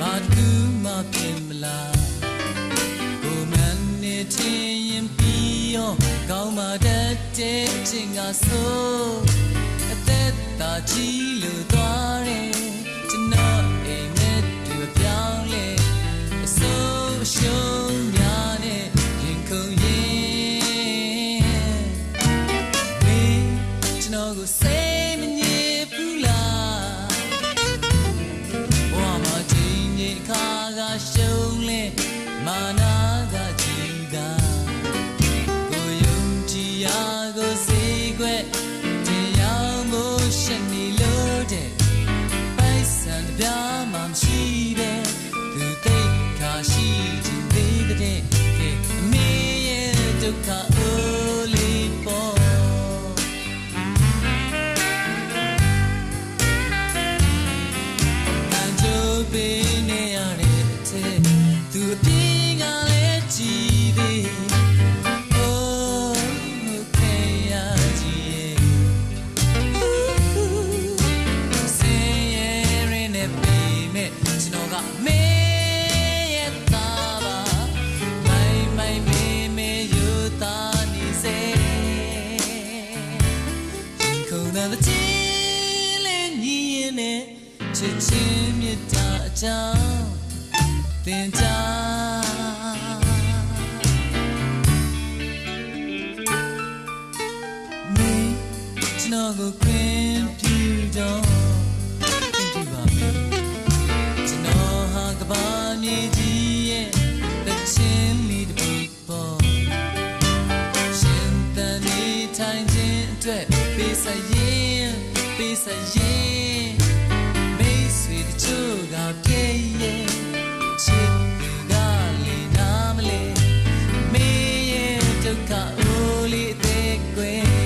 ဘာတစ်ခုမှပြင်မလားကိုမန်နေချင်းရင်ပြီးရောကောင်းမှတတ်တဲ့ချင်းကဆိုအသက်သာကြီးလို့သွားတယ်ကျွန်တော်အိမ်နဲ့တူပြောင်းလဲအစိုးရှုံးများနဲ့ရင်ခုန်ရင်မေကျွန်တော်ကိုစိ မြတ်တာအကြောင်းသင်ကြားမေကျွန်တော်ကိုခွင့်ပြုတော့ခွင့်ပြုပါမယ်ကျွန်တော်ဟာကဘာမြေကြီးရဲ့တချင်းလေးတစ်ပုဒ်ပေါ်ရှင်တန်နေထိုင်ခြင်းအတွက်ပေးစရင်ပေးစရင် လေးအသေးကွယ်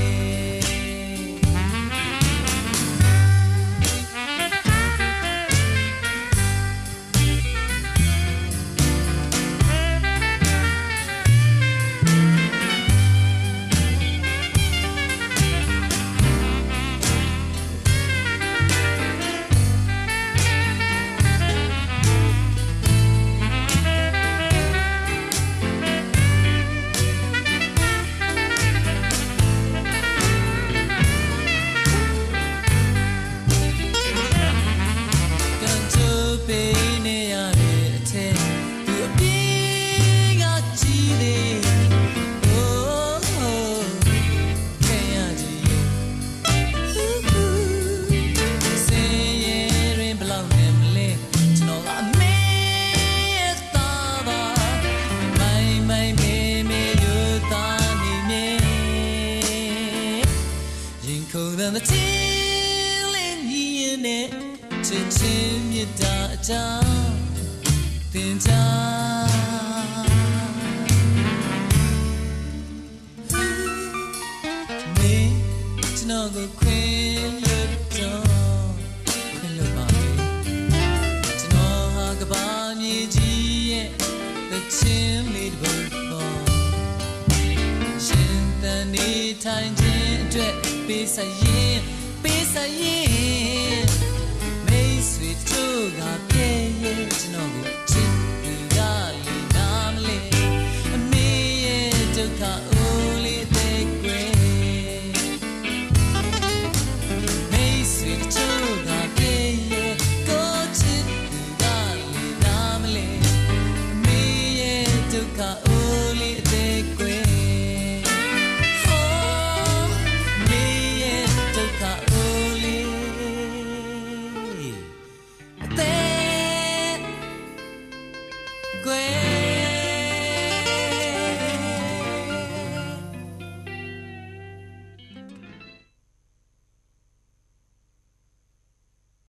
စ်ချင်းမြတ်တာအကြောင်းသင်ကြားမေကျွန်တော်ကိုခွင့်လွတ်တော့ခွင့်လွတ်ပါလေကျွန်တော်ဟာကဘာမြေကြီးရဲ့တချင်းလေးတစ်ပုဒ်ပေါ်ရှင်တန်နေထိုင်ခြင်းအတွက်ပေးစရင်ပေးစရင် America